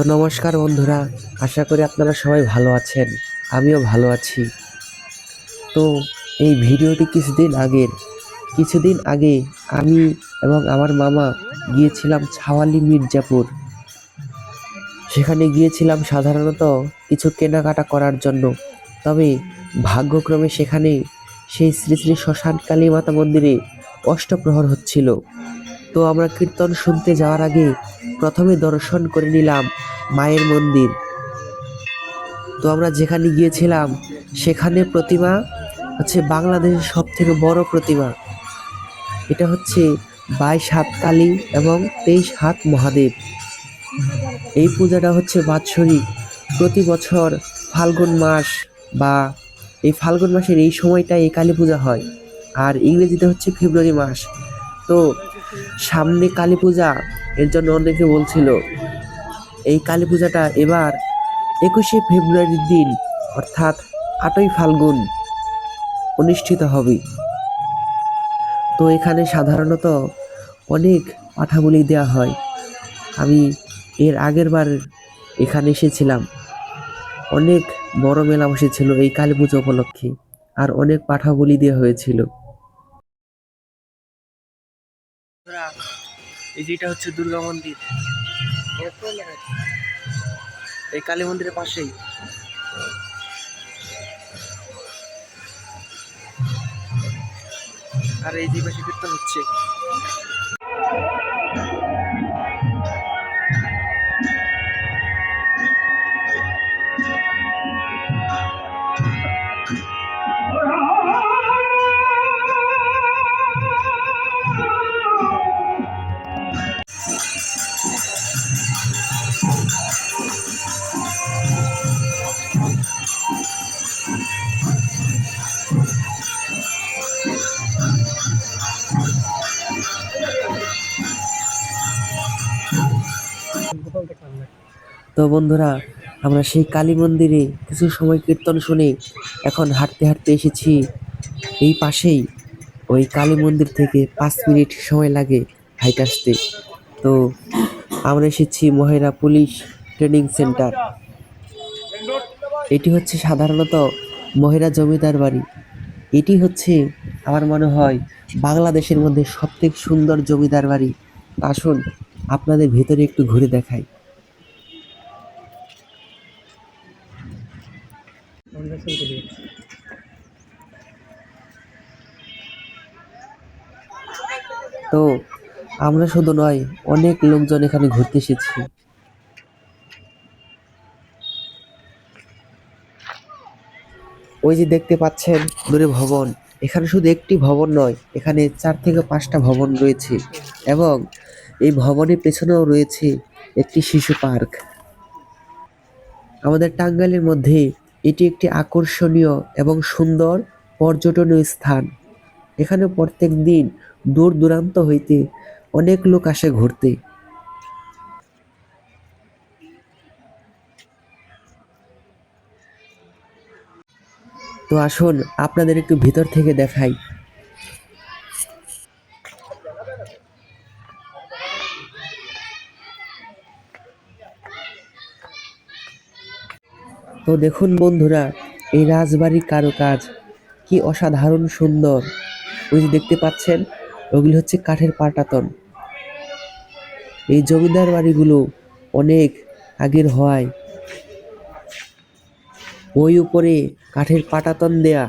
তো নমস্কার বন্ধুরা, আশা করি আপনারা সবাই ভালো আছেন, আমিও ভালো আছি। তো এই ভিডিওটি কিছুদিন আগের, কিছুদিন আগে আমি এবং আমার মামা গিয়েছিলাম ছাওয়ালি মির্জাপুর। সেখানে গিয়েছিলাম সাধারণত কিছু কেনাকাটা করার জন্য। তবে ভাগ্যক্রমে সেখানে সেই শ্রী শ্রী শ্মশান কালী মাতা মন্দিরে অষ্টপ্রহর হচ্ছিল। তো আমরা কীর্তন শুনতে যাওয়ার আগে প্রথমে দর্শন করে নিলাম মায়ের মন্দির। তো আমরা যেখানে গিয়েছিলাম, সেখানে প্রতিমা হচ্ছে বাংলাদেশের সব থেকে বড় প্রতিমা। এটা হচ্ছে বাইশ হাত কালী এবং তেইশ হাত মহাদেব। এই পূজাটা হচ্ছে বাৎসরিক। প্রতি বছর ফাল্গুন মাস বা এই ফাল্গুন মাসের এই সময়টায় এই কালী পূজা হয়। আর ইংরেজিতে হচ্ছে ফেব্রুয়ারি মাস। তো সামনে কালী পূজা, এর জন্য অনেকে বলছিল, এই কালী পূজাটা এবার একুশে ফেব্রুয়ারির দিন, অর্থাৎ আটই ফাল্গুন, অনুষ্ঠিত হবে। তো এখানে সাধারণত অনেক পাঠাবলি দেওয়া হয়। আমি এর আগের বার এখানে এসেছিলাম। অনেক বড় মেলা বসেছিল এই কালী পুজো উপলক্ষে, আর অনেক পাঠা বলি দেওয়া হয়েছিল। এই যেটা হচ্ছে দুর্গা মন্দির। এই কালী মন্দিরের পাশেই। আর এই যে পাশে কীর্তন হচ্ছে। তো বন্ধুরা, আমরা সেই কালী মন্দিরে কিছু সময় কীর্তন শুনে এখন হাঁটতে হাঁটতে এসেছি। এই পাশেই ওই কালী মন্দির থেকে পাঁচ মিনিট সময় লাগে হাইট আসতে। তো আমরা এসেছি মহেরা পুলিশ ট্রেনিং সেন্টার। এটি হচ্ছে সাধারণত মহেরা জমিদার বাড়ি। এটি হচ্ছে আমার মনে হয় বাংলাদেশের মধ্যে সবথেকে সুন্দর জমিদার বাড়ি। আসুন আপনাদের ভেতরে একটু ঘুরে দেখাই। তো আমরা শুধু নয়, অনেক লোকজন এখানে ঘুরতে এসেছি। ওই যে দেখতে পাচ্ছেন দূরে ভবন। এখানে শুধু একটি ভবন নয়, এখানে চার থেকে পাঁচটা ভবন রয়েছে এবং এই ভবনের পেছনেও রয়েছে একটি শিশু পার্ক। আমাদের টাঙ্গাইলের মধ্যে এটি একটি আকর্ষণীয় এবং সুন্দর পর্যটনীয় স্থান। এখানে প্রত্যেক দিন দূর দূরান্ত হইতে অনেক লোক আসে ঘুরতে। তো আসুন, আপনাদের একটু ভিতর থেকে দেখাই। তো দেখুন বন্ধুরা, এই রাজবাড়ির কারুকাজ, কি অসাধারণ সুন্দর। ওই যে দেখতে পাচ্ছেন, ওগুলি হচ্ছে কাঠের পাটাতন এই জমিদার বাড়িগুলো অনেক আগের হয়। ওই উপরে কাঠের পাটাতন দেয়া।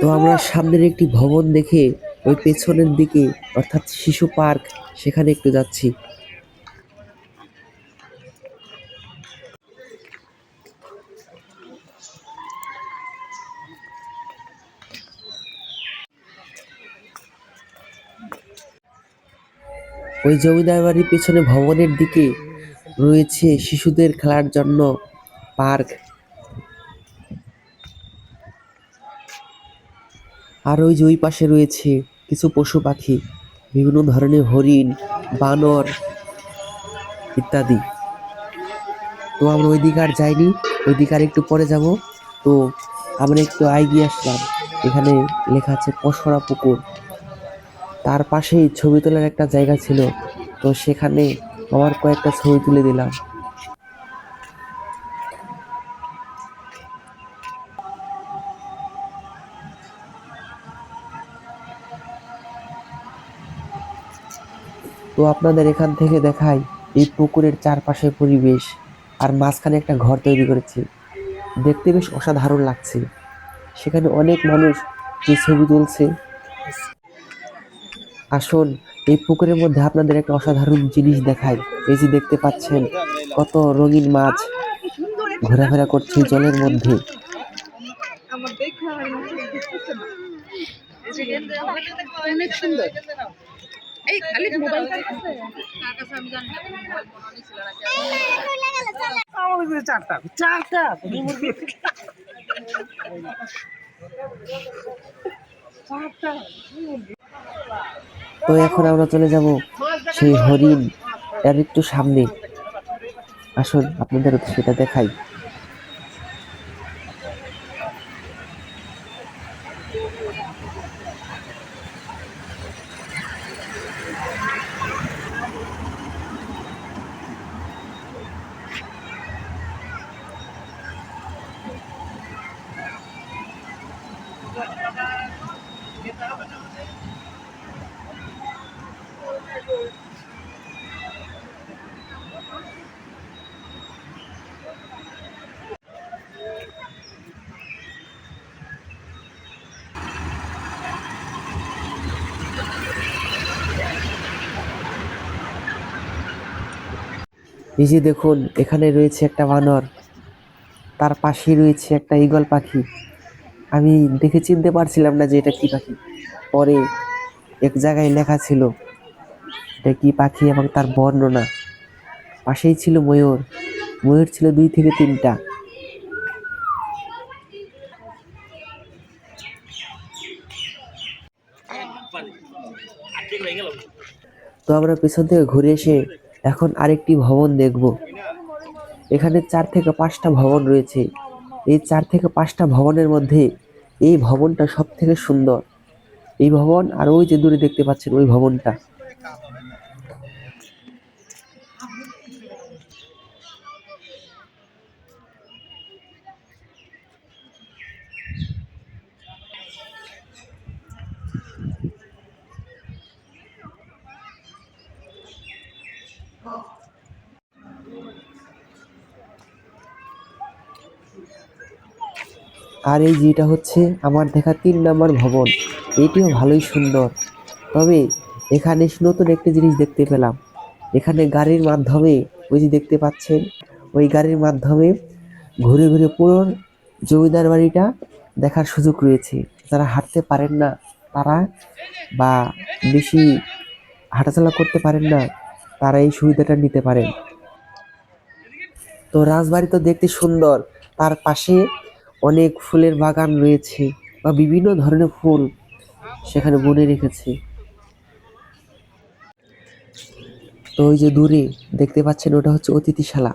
তো আমরা সামনের একটি ভবন দেখে ওই পেছনের দিকে, অর্থাৎ শিশু পার্ক, সেখানে একটু যাচ্ছি। ওই জমিদার বাড়ির পেছনে ভবনের দিকে রয়েছে শিশুদের খেলার জন্য পার্ক। আর ওই যে পাশে রয়েছে কিছু পশু পাখি, বিভিন্ন ধরনের হরিণ, বানর ইত্যাদি। তো আমরা ওই দিকে আর যাইনি ওই দিকে আর একটু পরে যাব। তো আমরা একটু এগিয়ে আসলাম, এখানে লেখা আছে পশরা পুকুর। তার পাশেই ছবি তোলার একটা জায়গা ছিল, তো সেখানে আমার কয়েকটা ছবি তুলে দিলাম। তো আপনাদের এখান থেকে দেখাই এই পুকুরের চারপাশের পরিবেশ আর মাঝখানে একটা ঘর তৈরি করেছে। দেখতে বেশ অসাধারণ লাগছে। সেখানে অনেক মানুষ যে ছবি তুলছে আসুন এই পুকুরের মধ্যে আপনাদের একটা অসাধারণ জিনিস দেখাই। এই যে দেখতে পাচ্ছেন কত রঙিন মাছ ঘোরাফেরা করছে জলের মধ্যে। চারটা। তো এখন আমরা চলে যাব সেই হরিণ এর একটু সামনে। আসুন আপনাদের সেটা দেখাই। এই যে দেখুন, এখানে রয়েছে একটা বানর। তার পাশে রয়েছে একটা ঈগল পাখি। আমি দেখে চিনতে পারছিলাম না যে এটা কি পাখি। পরে এক জায়গায় লেখা ছিল এটা পাখি এবং তার বর্ণনা? পাশেই ছিল ময়ূর। ময়ূর ছিল দুই থেকে তিনটা। তো আমরা পেছন থেকে ঘুরে এসে এখন আরেকটি ভবন দেখব। এখানে চার থেকে পাঁচটা ভবন রয়েছে। এই চার থেকে পাঁচটা ভবনের মধ্যে এই ভবনটা সব থেকে সুন্দর। এই ভবন আর ওই যে দূরে দেখতে পাচ্ছেন ওই ভবনটা। আর এই যেটা হচ্ছে আমার দেখা তিন নম্বর ভবন। এটিও ভালোই সুন্দর। তবে এখানে নতুন একটি জিনিস দেখতে পেলাম। এখানে গাড়ির মাধ্যমে, ওই যে দেখতে পাচ্ছেন, ওই গাড়ির মাধ্যমে ঘুরে ঘুরে পুরো জমিদার বাড়িটা দেখার সুযোগ রয়েছে। যারা হাঁটতে পারেন না, তারা বা বেশি হাঁটাচলা করতে পারেন না, তারা এই সুবিধাটা নিতে পারেন। তো রাজবাড়ি তো দেখতে সুন্দর। তার পাশে অনেক ফুলের বাগান রয়েছে বা বিভিন্ন ধরনের ফুল সেখানে বনে রেখেছে। তো ওই যে দূরে দেখতে পাচ্ছেন, ওটা হচ্ছে অতিথিশালা।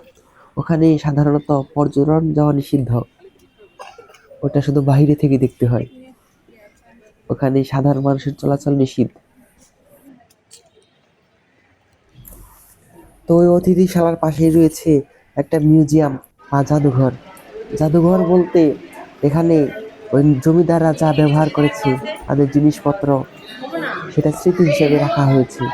ওখানে সাধারণত পর্যটন যাওয়া নিষিদ্ধ। ওটা শুধু বাইরে থেকে দেখতে হয়। ওখানে সাধারণ মানুষের চলাচল নিষিদ্ধ। তো ওই অতিথিশালার পাশেই রয়েছে একটা মিউজিয়াম বা জাদুঘর। জাদুঘর বলতে এখানে ওই জমিদাররা যা ব্যবহার করেছে, তাদের জিনিসপত্র সেটা স্মৃতি হিসেবে রাখা হয়েছে।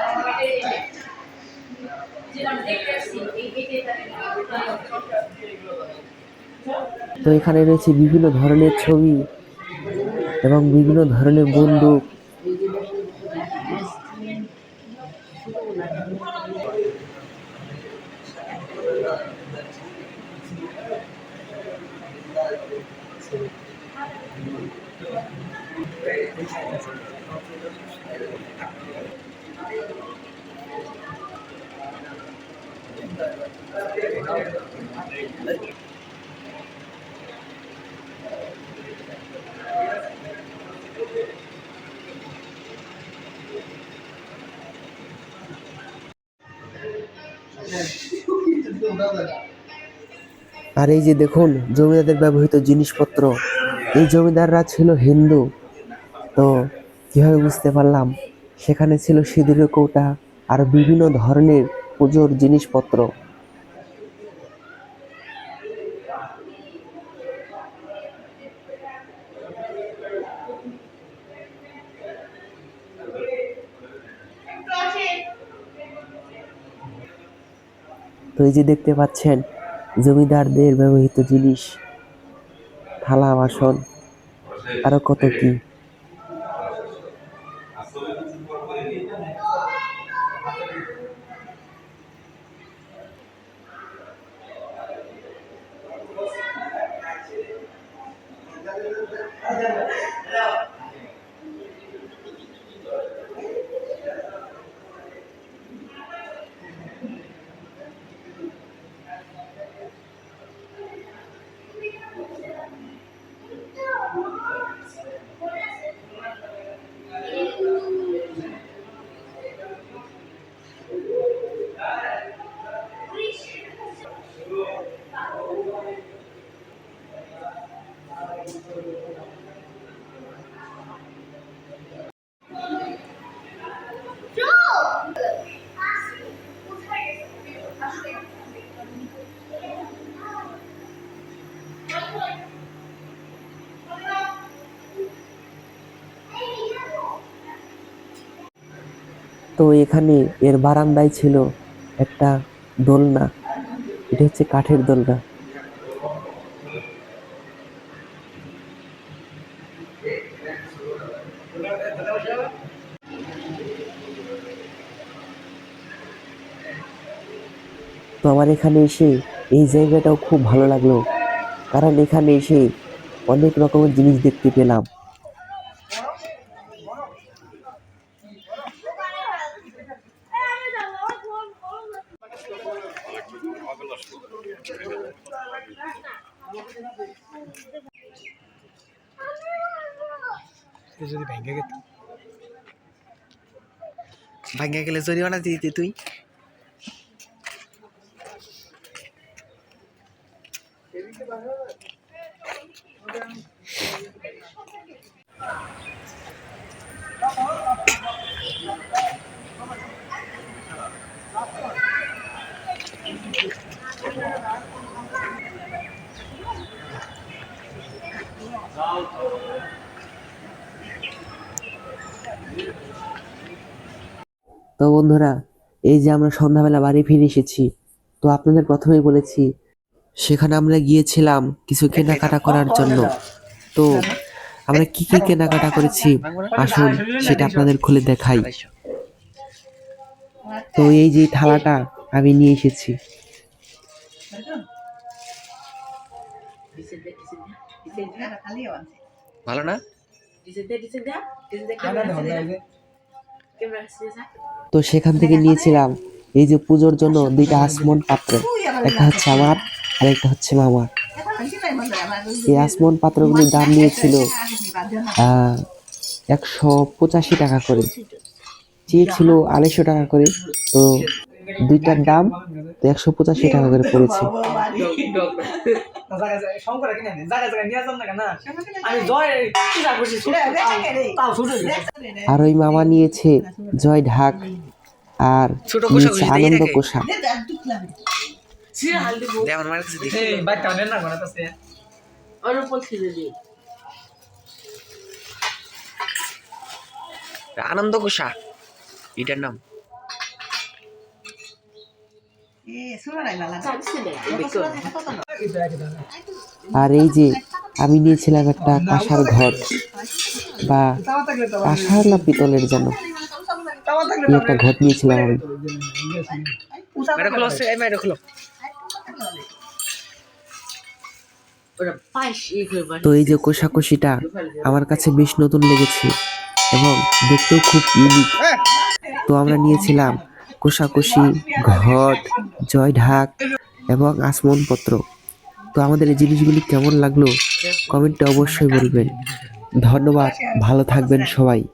তো এখানে রয়েছে বিভিন্ন ধরনের ছবি এবং বিভিন্ন ধরনের বন্দুক। আর এই যে দেখুন, জমিদারদের ব্যবহৃত জিনিসপত্র। এই জমিদাররা ছিল হিন্দু। তো কীভাবে বুঝতে পারলাম? সেখানে ছিল সিঁদুরের কৌটা আর বিভিন্ন ধরনের পুজোর জিনিসপত্র। তো এই যে দেখতে পাচ্ছেন জমিদারদের ব্যবহৃত জিনিস থালা বাসন আরও কত কি? তো এখানে এর বারান্দায় ছিল একটা দোলনা। এটা হচ্ছে কাঠের দোলনা। তো আমার এখানে এসে এই জায়গাটাও খুব ভালো লাগল, কারণ এখানে এসে অনেক রকমের জিনিস দেখতে পেলাম। যদি ভেঙে গেত। ভেঙে গেলে জরিমানা দিতি তুই। তো বন্ধুরা এই যে আমরা সন্ধ্যাবেলা বাড়ি ফিরে এসেছি তো আপনাদের প্রথমেই বলেছি সেখানে আমরা গিয়েছিলাম কিছু কেনাকাটা করার জন্য। তো আমরা কি কি কেনাকাটা করেছি আসুন সেটা আপনাদের খুলে দেখাই। তো এই যে থালাটা আমি নিয়ে এসেছি। ভালো না? তো সেখান থেকে নিয়েছিলাম। এই যে পুজোর জন্য দুইটা আসমন পাত্র। একটা হচ্ছে আমার আর একটা হচ্ছে মামার। এই আসমন পাত্রগুলির দাম নিয়েছিল একশো পঁচাশি টাকা করে। চেয়েছিল আড়াইশো টাকা করে। তো দুইটার দাম তো একশো পঁচাশি টাকা করে পড়েছে। আর ওই মামা নিয়েছে জয় ঢাক আর আনন্দ। কোষা। আনন্দ কোষা এটার নাম? আর এই যে আমি নিয়েছিলাম একটা কাঁসার ঘট বা কাঁসার না পিতলের যেন? একটা ঘট নিয়েছিলাম আমি। তো এই যে কোষাকষিটা আমার কাছে বেশ নতুন লেগেছে এবং দেখতেও খুব ইউনিক তো আমরা নিয়েছিলাম কোষাকষি, ঘট জয় ঢাক এবং আসমনপত্র তো আমাদের এই জিনিসগুলি কেমন লাগল? কমেন্টে অবশ্যই বলবেন। ধন্যবাদ, ভালো থাকবেন সবাই।